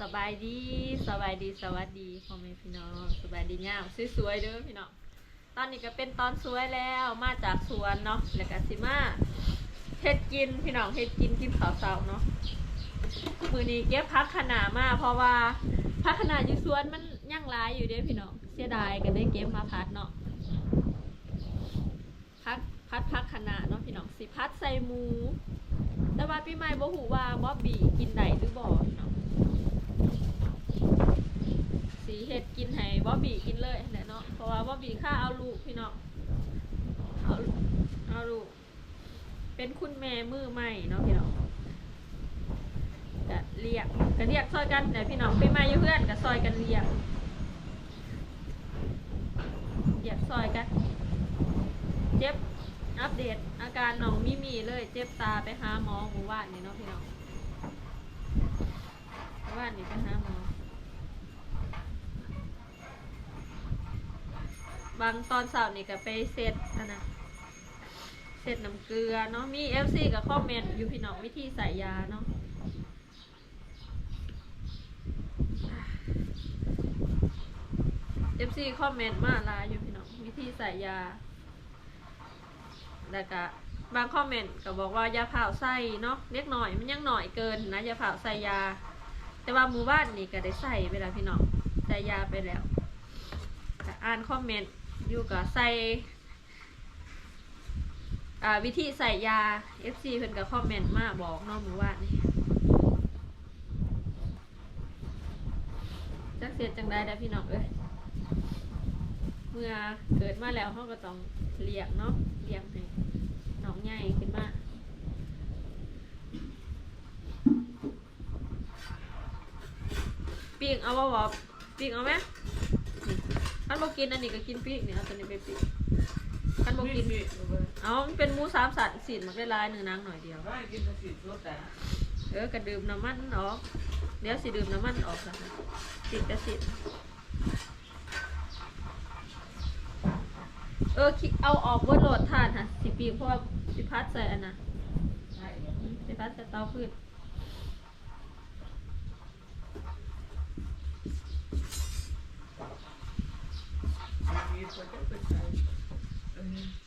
สบายดีสบายดีสวัสดีพ่อแม่พี่น้องสบายดีงามสวยๆเด้อพี่น้องตอนนี้ก็เป็นตอนสวยแล้วมาจากสวนเนาะแล้วก็สิมาเฮ็ดกินพี่น้องเฮ็ดกินกินข้าวเช้าเนาะมือนี้เก็บพักขนามาเพราะว่าพักขนาอยู่สวนมันยังหลายอยู่เด้อพี่น้องเสียดายก็ได้เก็บมาพัดเนาะพัดพัดพักขนาเนาะพี่น้องสิพัดใส่หมู แต่ว่าพี่ใหม่บ่หูว่าบ๊อบบี้กินได้หรือบ่พี่น้อง สีเห็ดกินให้บ๊อบบี้กินเลยแหละเนาะเพราะว่าบ๊อบบี้ข้าเอาลูกพี่น้องเอาเอาลูกเป็นคุณแม่มือใหม่เนาะพี่น้องก็เรียกก็เรียกซอยกันแต่พี่น้องพี่ใหม่อยู่เพื่อนก็ซอยกันเรียกเรียกซอยกันเจ็บอัปเดตอาการน้องมิมีเลยเจ็บตาไปหาหมอหมู่บ้านนี่เนาะพี่น้องหมู่บ้านนี่ไปหาหมอ บางตอนเสาร์นี่ก็ไปเซตอันนะเซตน้ำเกลือเนาะมีเอฟซีกับคอมเมนต์อยู่พี่น้องวิธีใส่ยาเนาะเอฟซีคอมเมนต์มาลายอยู่พี่น้องวิธีใส่ยา แล้วก็บางคอมเมนต์ก็บอกว่ายาเผาใส่เนาะเล็กหน่อยมันยังหน่อยเกินนะยาเผาใส่ยา แต่ว่าหมู่บ้านนี่ก็ได้ใส่ไปแล้วพี่น้องใส่ยาไปแล้วอ่านคอมเมนต์ อยู่กับใส่อ่าวิธีใส่ยา FC เพิ่นกับคอมเมนต์มาบอกเนาะหมู่ว่านี่จักเสียจังได้ได้พี่น้องเอ้ยเมื่อเกิดมาแล้วเขาก็ต้องเลี้ยงเนาะเลี้ยงให้น้องใหญ่ขึ้นมาปีกเอาบ่บ่ปีกเอาไหม คันบอกกินอันนี้ก็กินปีกนี่เอาตัวนี้ไปปีกคันบอกกินเอามันเป็นหมูสามสัตว์สีมันได้ลายหนึ่งนางหน่อยเดียวได้กินแต่สิสดแต่เออกระดื่มน้ำมันออกเดี๋ยวสิดื่มน้ำมันออกละสิกระสิเออคิเอาออกบนโหลดทานค่ะสิปีกเพราะว่าสิพัดใส่อันน่ะใช่สิพัดใส่เตาพืช Mm-hmm.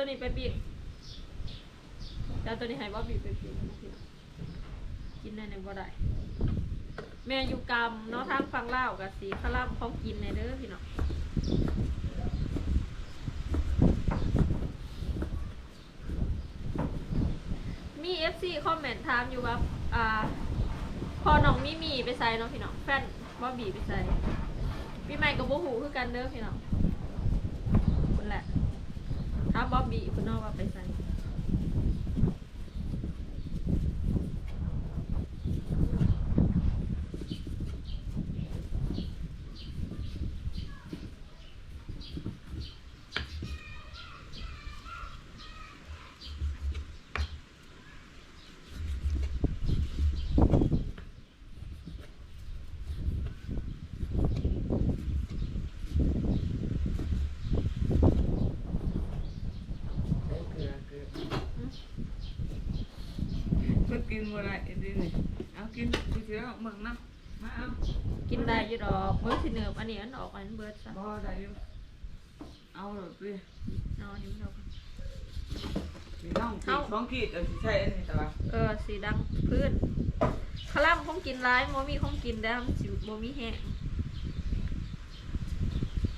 ตัวนี้ไปปีกแล้วตัวนี้ให้บ๊อบบี้ไปปีกกินได้ในบ่ได้ แม่อยู่กรรมเนาะทางฟังเล่ากับสีขล่ำของกินในเด้อพี่น้องมีเอฟซีคอมเมนต์ถามอยู่ว่าอ่าพอน้องมีมีไปใส่เนาะพี่น้องแฟนบอบบี้ไปใส่พี่ใหม่กับโบหูคือกันเด้อพี่น้องามบอบบี้คุณนอกว่าไปใส่ ใช้เกลือเกลือ ก็กินเมื่อไรดีนี่เอากินดูสิแล้วมึงนะมาเอากินได้อยู่ดอกเบิร์ดสิเนือบอันนี้อันออกอันเบิร์ดซะบ่ได้อยู่เอาหรอกดินอนนิ้วเรามีน้องขีดสองขีดเอาสิใช่อันนี้แต่ว่าเออสีดังพื้นคลั่มคงกินร้ายโมมีคงกินได้มันสิโมมีแห้ง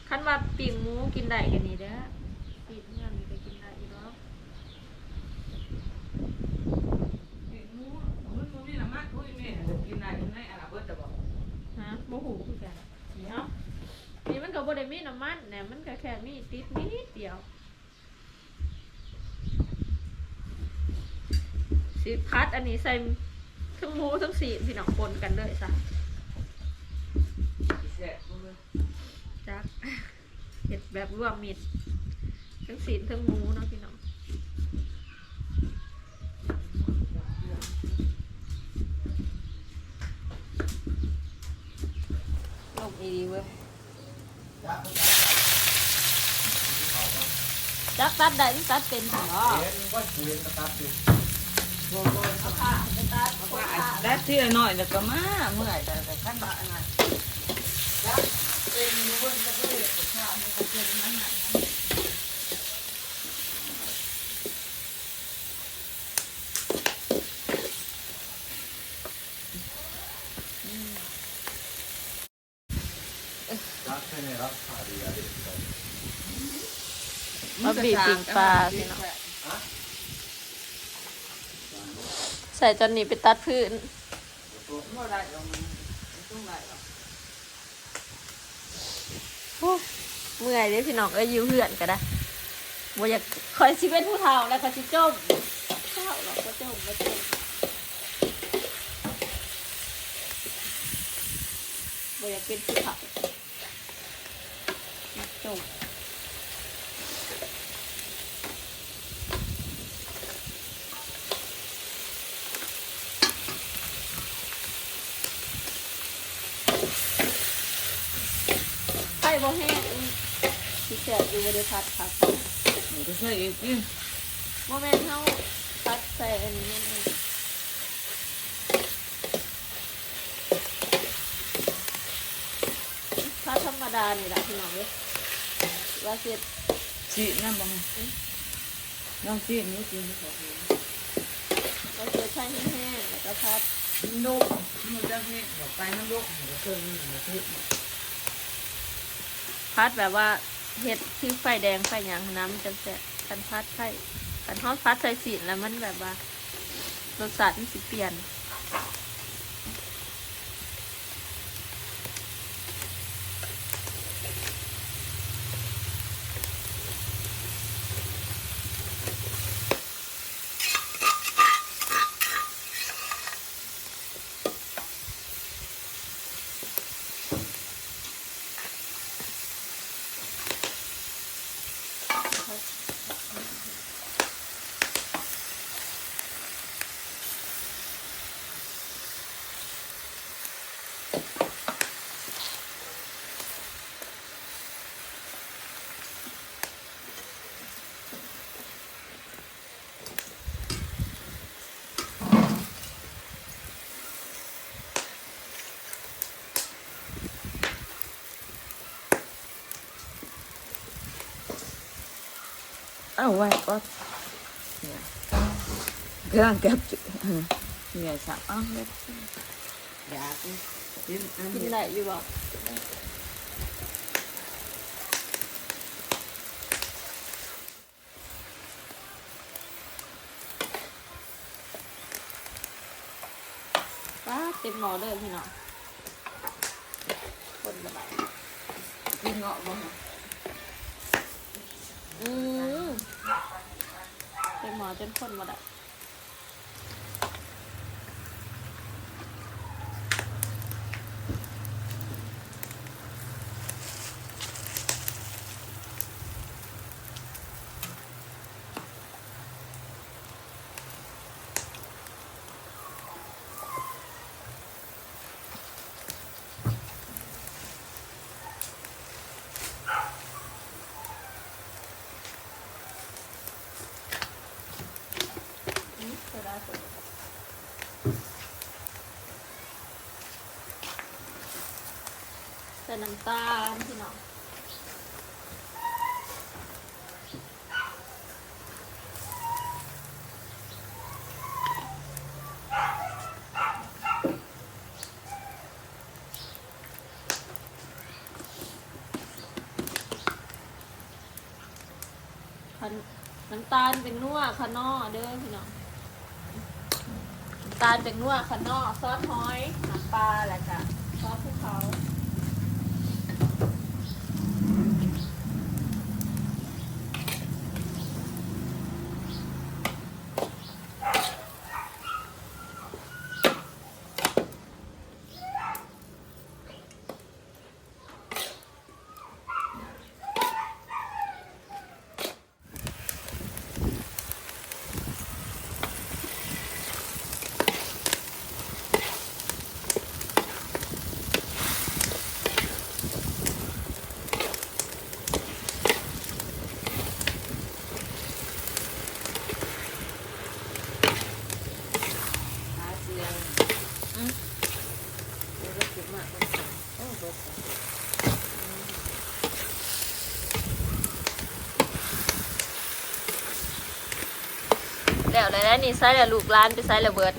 คันว่าปิ่งหมูกินได้กันนี่เด้อ โมโหคือกันนี่เนาะนี่มันก็บ่ได้มีน้ำมันเนี่ยมันก็แค่มีติดนิดเดียวสีพัดอันนี้ใส่ทั้งมูทั้งสีพี่น้องปนกันเลยซะจักเห็ดแบบรวมมิดทั้งสีทั้งมูเนาะพี่น้อง ลงอีดีเว้ยจักตัดได้ตัดเป็นเหรอเอาผ้าไปตัดเอาว่าผ้าได้ทีละน้อยแล้วก็มาเมื่อยแต่แต่ขั้นบะอันนั้นแล้วเป็นเบิ่งก็เลยข้าวมันก็เกิดมันนั่น มา บีบปิงปลาพี่น้องใส่จนนี้ไปตัดพื้นเมื่อยเด้พี่น้องเอ้ยอยู่เพื่อนก็ได้บ่อยากคอยสิเป็นผู้เฒ่าแล้วก็สิจมเฒ่าหรอกก็จมก็จมบ่อยากเป็นผู้เฒ่าจม บ่แห้งสิแสบอยู่บ่ได้พัดพักหนูก็ใส่อีกทีโมเมนต์เขาตัดใส่อันนี้มันถ้าธรรมดานี่แหละพี่น้องเว้ยว่าเสียดจีน้ำบ่น้องจีนนี่จีนี่ขอว่าเสียดใช้แห้งแล้วก็พัดนกมันจะเฮ็ดดอกไปน้ำนกมันก็เกินมันก็เฮ็ด พัดแบบว่าเห็ดที่ไฟแดงไฟหยางน้ำจังแสบกันพัดไฟกันทอดพัดใส่สีแล้วมันแบบว่ารสชาติมันสิเปลี่ยน เอาไว้ก็กำลังเก็บเนี่ยสักอ้าวเลยอยากกิน อันกินนี้ได้อยู่บ่ป้าเต็มหม้อเลยพี่น้องคนละบาทกินเงาะบ่อืมเป็นหมอจนคนมดอะ ล่าสุดใส่น้ำตาลพี่น้องน้ำตาลเป็นนัวคานอเด้อพี่ ตาลเป็นนัวขนอซอสหอยน้ำปลาแหละจ้ะซอสภูเขา แล้วนี่ใส่แล้วลูกร้านไปใส่แล้วเบิด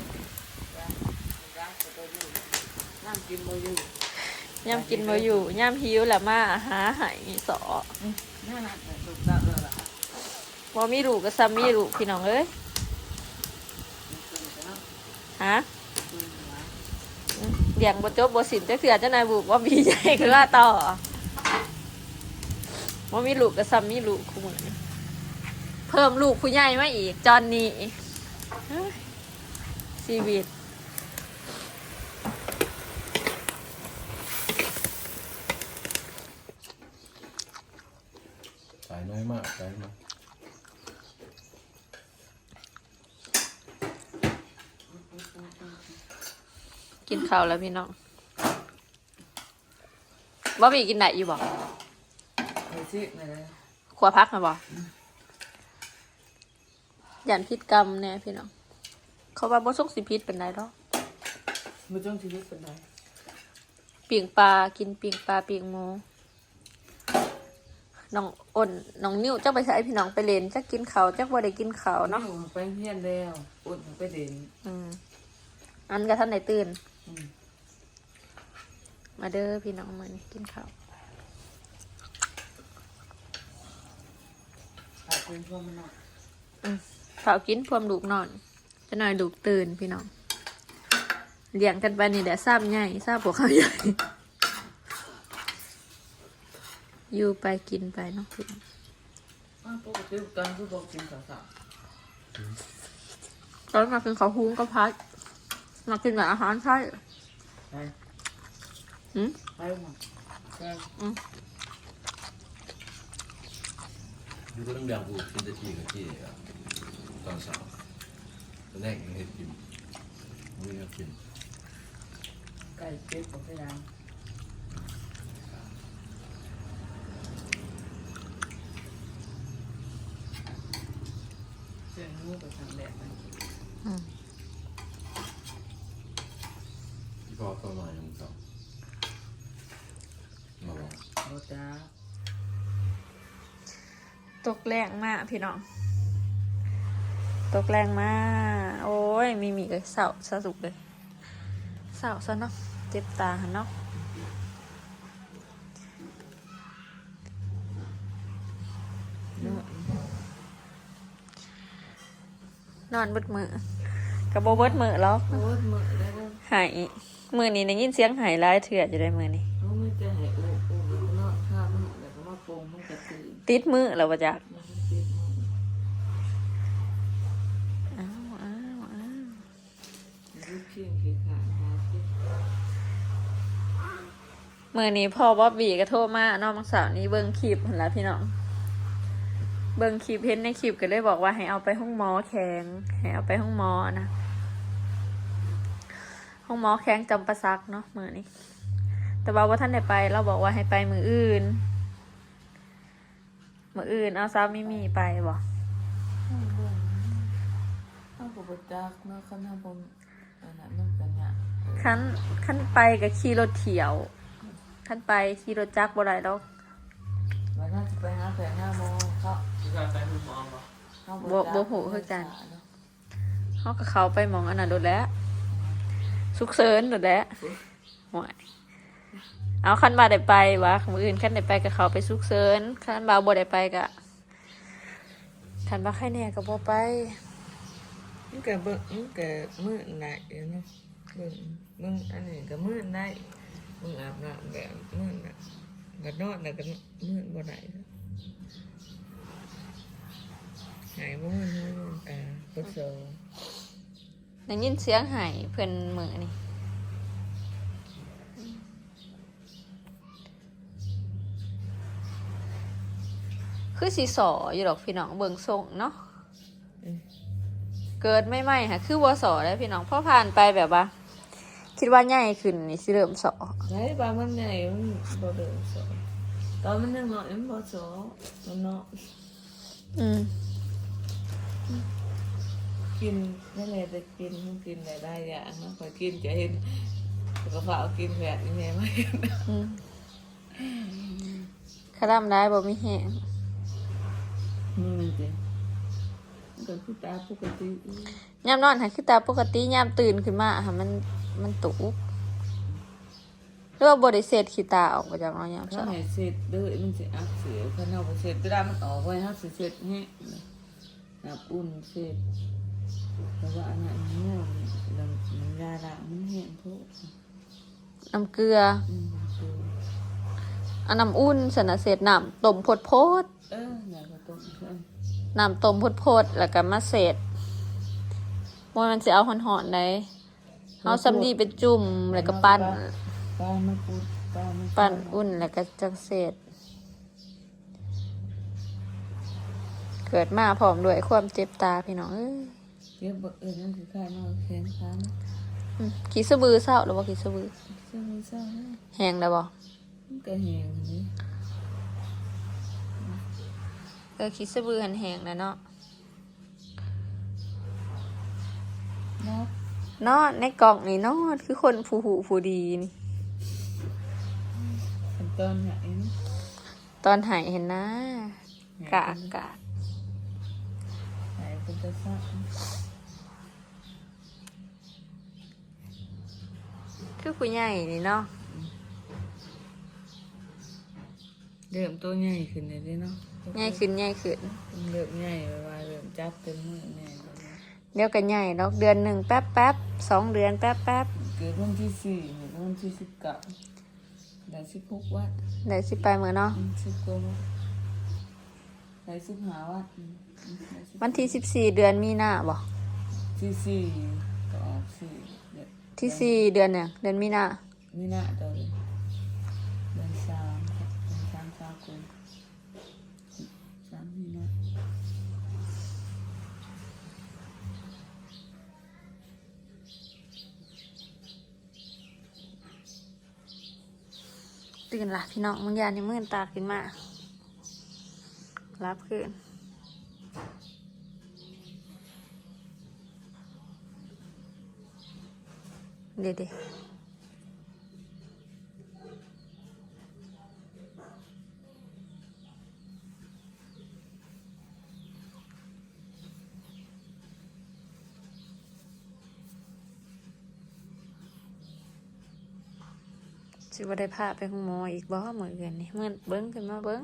นั่งกินโมอยู่ย่ำกินมาอยู่ย่ำหิวแหละมาหาหายสอน่ารักเลยองเลยล่ะบ่มีลูกก็ซ้ำมีลูกพี่น้องเอ้ยฮะเลี้ยงบ่จบบสินจักเทื่อเจ้านายบุกว่ามีใหญ่คือว่าต่อบ่ามีลูกก็ซ้ำมีลูกคู่มื้อนเพิ่มลูกผู้ใหญ่มาอีกจอนนี่ ชีวิตสายน้อยมากสายมากกินข้าวแล้วพี่น้องบ่มีกินได้อยู่บ่ไปซิมาเลยครัวพักนะบ่ยันพิษกรรมแน่พี่น้อง เขาว่าบ่สุกสิพิษเป็นไรดอกมือจ้องชีวิตเป็นไรปิ่งปลากินปิ่งปลาปิ่งหมูน้องอ้นน้องนิ้วจักไปใช้พี่น้องไปเล่นจักกินข้าวจักบ่ได้กินข้าวเนาะไปเพี้ยนแล้วอุดไปเด่นอืมอันก็ท่านไหนตื่นอืมมาเด้อพี่น้องมานี่กินข้าวขอบคุณพ่อมันหน่อยข้าวกินพร้อมลูกนอน จะหน่อยลูกตื่นพี่น้องเลี้ยงกันไปนี่แหละทราบใหญ่ทราบพวกเขาใหญ่อยู่ไปกินไปเนาะพี่น้องอ้าวปกติตอนที่บอกกินข้าวสารตอนมากินข้าวหุ้งก็พัดมากินกับอาหารใช่ไปหืมไปมาไปอยู่ก็ต้องเลี้ยงกูกินแต่ทีกับที่ตอนเช้าตอน แรกยังเห็ดกินไม่ได้กินไก่เป็ดกับไก่ดาวเสียงงูไปทางแดดไปอืมที่พ่อเข้ามายังสองมาบอกโบจ้าตกแรงมากพี่น้อง ตกแรงมาก โอ้ย มีมีเลยเศร้าสะสุกเลยเศร้าซะเนาะ เจ็บตาหันเนาะเนาะนอนเบิดมือกับโบเบิดมือแล้วโอ้ยมือได้แล้วหายมือนี้ได้ยินเสียงหายร้ายเถื่ออยู่ได้มือนี้เขาไม่จะให้โอ้โอ้แล้วก็นอนข้ามมันแล้วก็มาโปงมันกระตือ ติดมือแล้ววะจ๊ะ มันก็ติดมือ อ้าวอ้าวอ้าว ลูกเชียงขี้ขาดมาสิ มือนี้พ่อบ๊อบบี้ก็โทรมาน้องมังสาวนี้เบิ้งคลิปเห็นแล้วพี่น้อง เบิ้งคลิปเห็นในคลิปก็เลยบอกว่าให้เอาไปห้องหมอแข็งให้เอาไปห้องหมอนะห้องหมอแข็งจำปาซักเนาะมือนี้ แต่ว่าว่าท่านได้ไป เราบอกว่าให้ไปมืออื่น มืออื่น เอาซามิมีไปบอกข้าวกับปจักเนาะข้าวหน้าบนอันนั้นมันกันเนี่ยขั้นขั้นไปกับขี่รถเที่ยว ขั้นไปขี่รถจักรบ่ได้ดอกวันนั้นจะไปหาแฟนห้าโมงเขาที่การไปคุณหมอบอกเขาบ่บ่หูคือกันเขากับเขาไปหมองอันนั้นโดดแล้วสุกเซินโดดแล้วห่วยเอาขั้นบาได้ไปวะมืออื่นขั้นได้ไปกับเขาไปสุกเซินขั้นบาบ่ได้ไปกะขั้นบาใครเนี่ยกับบ่ไปมันก็เบิ่งมันก็มืดไหนเนาะเบิ่งมึงอันนี้ก็มืดได้ มึงอาบน้ำแบบมืดน่ะก็นอนแล้วก็มืดบ่ได้หายมืดมืดอ่าพุทโธได้ยินเสียงไห้เพิ่นมือนี่คือสีสออยู่ดอกพี่น้องเบิงส่งเนาะเกิดไม่ไหม่ค่ะ คือวัวสอแล้วพี่น้องพอผ่านไปแบบว่า คิดว่าใหญ่ขึ้นนี่สิเริ่มสอใช่ปลามันใหญ่มันบ่เดินสอตอนมันยังน้อยมันบ่สอมันเนาะอืมกินนั่นแหละจะกินมันกินได้ได้อย่างนะพอกินจะเห็นกระเพรากินแบบนี้ไงไม่อืมขะล่ำได้บ่มีแห้งอืมจริงก็คือตาปกติอียามนอนหาคือตาปกติยามตื่นขึ้นมาค่ะมัน มันตุกหรือว่าบริเศษขี้ตาออกมาจากน้อยยามถ้าเช้าให้เสร็จเด้อมันสิอักเสบถ้าเฮาบ่เสร็จเวลามันออกไว้เฮาสิเสร็จแฮะน้ำอุ่นเสร็จเพราะว่าอันนั้นเนี่ยมันมันยาละมันแห้งโพดน้ำเกลืออืมคือเอาน้ำอุ่นสนะเศษน้ำต้มพดโพดเอออยากจะต้มเพิ่นน้ำต้มพดโพดแล้วก็มาเศษมันมันสิเอาหอนๆได้ เอาสำลีไปจุ่มแล้วก็ปั้นปลามาปูดปลามาปั้นอุ่นแล้วก็จังเศษเกิดมาพร้อมด้วยความเจ็บตาพี่น้องเอ้ยเจ็บบ่เออนั่นคือข้ามาแขนขานะอืมขี้สะบือเศร้าหรือว่าขี้สะบือเศร้าเศร้าเด้อแห้งได้บ่มันก็แห้งนี่เออขี้สะบือหันแห้งนะเนาะเนาะ นอนในกล่องนี่นอนคือคนผู้หูผู้ดีนี่ ขั้นตอนไหนนี่ตอนหายเห็นนะ กะกะไหนเป็นจะซักคือผู้ใหญ่นี่เนาะเริ่มตัวใหญ่ขึ้นเลยเด้เนาะใหญ่ขึ้นใหญ่ขึ้น เริ่มใหญ่ไวๆเริ่มจับเต็มมือแน่เลยนะเดี๋ยวก็ใหญ่ดอกเดือนหนึ่งแป๊บแป๊บ สองเดือนแป๊บแป๊บเกิดวันที่สี่เกิดวันที่สิบเก้าได้สิบหกวัดเดี๋ยวสิไปเมื่อเนาะอืมสิบกว่าวัดได้สิบห้าวัดอืมได้สิบวันที่สิบสี่เดือนมีนาบ่ที่สี่ก็ออกสี่เดือนที่สี่เดือนเนี่ยเดือนมีนา มีนาตัวเลยเดือนสามครับเดือนสามสามคนสามมีนา ตื่นละพี่น้องมึงยานในมื่นตาขึ้นมารับขึ้นเดี๋ยวเดี๋ สิว่าได้พาไปห้องหมออีกบ่เหมือนกันนี่มื่นเบิ้งขึ้นมาเบิ้ง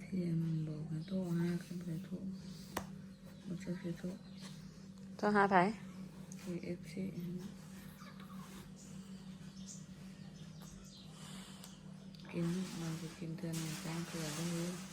เที่ยงมันบอกให้โทรหากันไปโทรมันจะคือโทรต้องหาไผคือเอฟซีกินมันจะกินเทือนในจ้างเทือนได้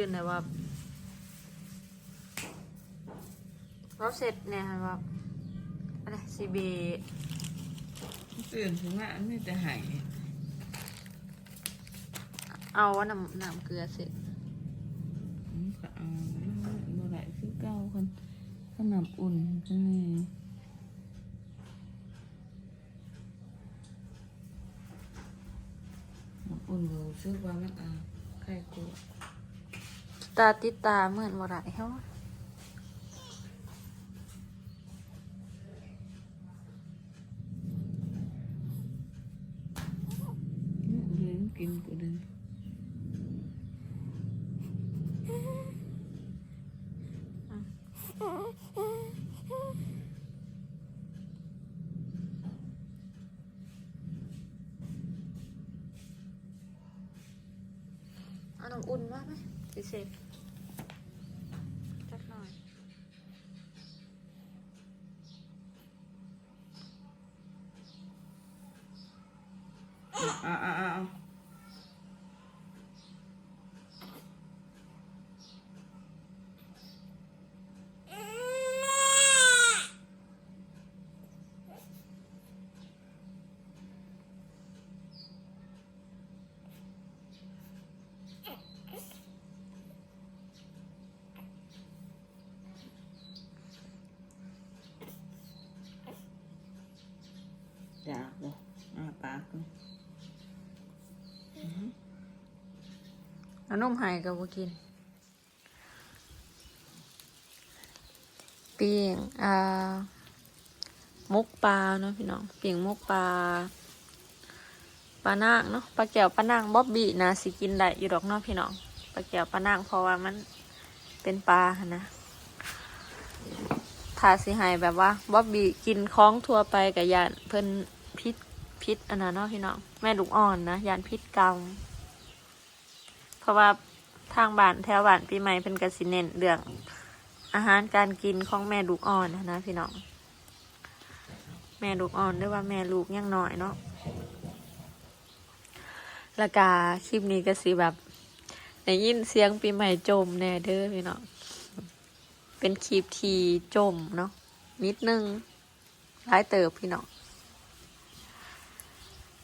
เลยตื่นแต่ว่าเราเสร็จเนี่ยค่ะว่าอะไรซีบีตื่นถึงว่าอันนี้จะหายเอาว่าน้ำน้ำเกลือเสร็จมันก็เอาเมื่อไหร่คือเก้าคนขนมอุ่นใช่ไหมน้ำอุ่นรู้สึกว่ามันอะไข่กู ตาติดตาเหมือนว่าไรเฮ้าเลี้ยงกินกูเดินเอาน้ำอุ่นมากไหมสิเสร็จจักหน่อย อ่าอ่าอ่า จากเลยอาปากเลย แล้วนมหายกับบ่กินปิ้งอ่ามุกปลาเนาะพี่น้องปิ้งมุกปลาปลานางเนาะปลาแก้วปลานางบ๊อบบี้นะสิกินได้อยู่ดอกเนาะพี่น้องปลาแก้วปลานางเพราะว่ามันเป็นปลาหนะถ้าสิหายแบบว่าบ๊อบบี้กินคล้องทั่วไปกับยานเพิ่นพิษพิษอันนั้นเนาะพี่น้องแม่ลูกอ่อนนะยานพิษกรรม ราะว่าทางบ้านแถวบ้านปีใหม่เป็นกสิเน้นเรื่องอาหารการกินของแม่ลูกอ่อนนะพี่น้อง แม่ลูกอ่อนหรือว่าแม่ลูกยังน้อยเนาะล้วกาคลิปนี้ก็สิแบบได้ยินเสียงปีใหม่จมแน่เด้อพี่น้องเป็นคลิปทีจมเนาะนิดนึงร้ายเติบพี่น้อง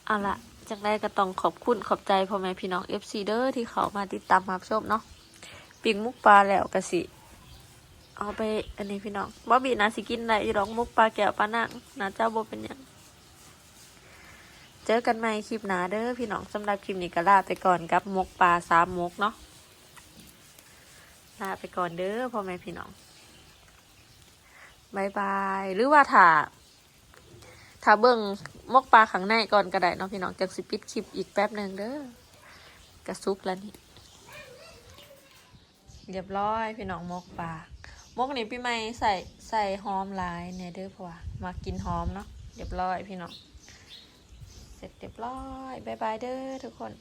เอาละ จากได้ก็ต้องขอบคุณขอบใจพ่อแม่พี่น้อง FC เด้อที่เขามาติดตามรับชมเนาะปิงมุกปลาแล้วกะสิเอาไปอันนี้พี่น้องบ่บีนาสิกินได้อีดอกมุกปลาแก้วปลานังนะเจ้าบ่เป็นยังเจอกันใหม่คลิปหนาเด้อพี่น้องสำหรับคลิปนี้ก็ลาไปก่อนกับมุกปลาสามมุกเนาะลาไปก่อนเด้อพ่อแม่พี่น้องบายบาย หรือว่าถ้า ถ้าเบิ่งมกปลาข้างในก่อนก็ได้เนาะพี่น้องจังสิปิดคลิปอีกแป๊บหนึ่งเด้อกระซุกแล้วนี่เรียบร้อยพี่น้องมกปลามกนี้พี่ไม่ใส่ใส่หอมหลายเนี่ยเด้อเพราะว่ามากินหอมเนาะเรียบร้อยพี่น้องเสร็จเรียบร้อยบายบายเด้อทุกคน